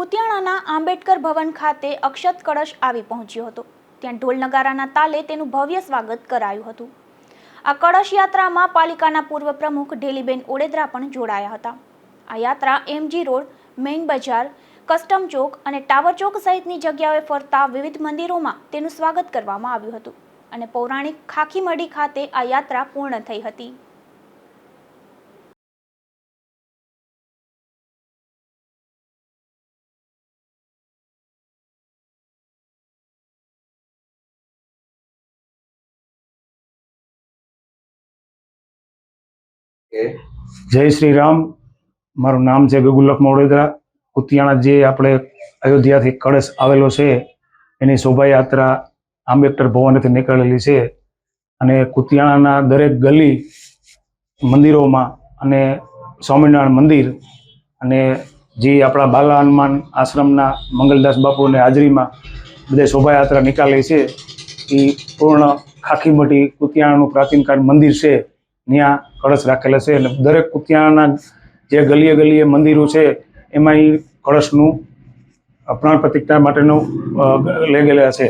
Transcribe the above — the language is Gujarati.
કુતિયાણાના આંબેડકર ભવન ખાતે અક્ષત કળશ આવી પહોંચ્યો હતો. ત્યાં ઢોલ નગારાના તાલે તેનું ભવ્ય સ્વાગત કરાયું હતું. આ કળશ યાત્રામાં પાલિકાના પૂર્વ પ્રમુખ ઢેલીબેન ઓડેદરા પણ જોડાયા હતા. આ યાત્રા એમજી રોડ, મેઇન બજાર, કસ્ટમ ચોક અને ટાવર ચોક સહિતની જગ્યાઓએ ફરતા વિવિધ મંદિરોમાં તેનું સ્વાગત કરવામાં આવ્યું હતું અને પૌરાણિક ખાખીમડી ખાતે આ યાત્રા પૂર્ણ થઈ હતી. જય શ્રી રામ. મારું નામ છે ગગુલખ મોડેદરા. કુતિયાણા જે આપણે અયોધ્યાથી કળશ આવેલો છે, એની શોભાયાત્રા આંબેડકર ભવનથી નીકળેલી છે. અને કુતિયાણાના દરેક ગલી મંદિરોમાં અને સ્વામિનારાયણ મંદિર અને જે આપણા બાલા હનુમાન આશ્રમના મંગલદાસ બાપુની હાજરીમાં બધે શોભાયાત્રા નીકાળે છે. એ પૂર્ણ ખાખીમટી કુતિયાણાનું પ્રાચીનકાળ મંદિર છે. ત્યાં કળશ રાખેલા છે અને દરેક કુતિયાણાના જે ગલીએ ગલીએ મંદિરો છે એમાં એ કળશનું પ્રાણ પ્રતિષ્ઠા માટેનું લઈ ગયેલા છે.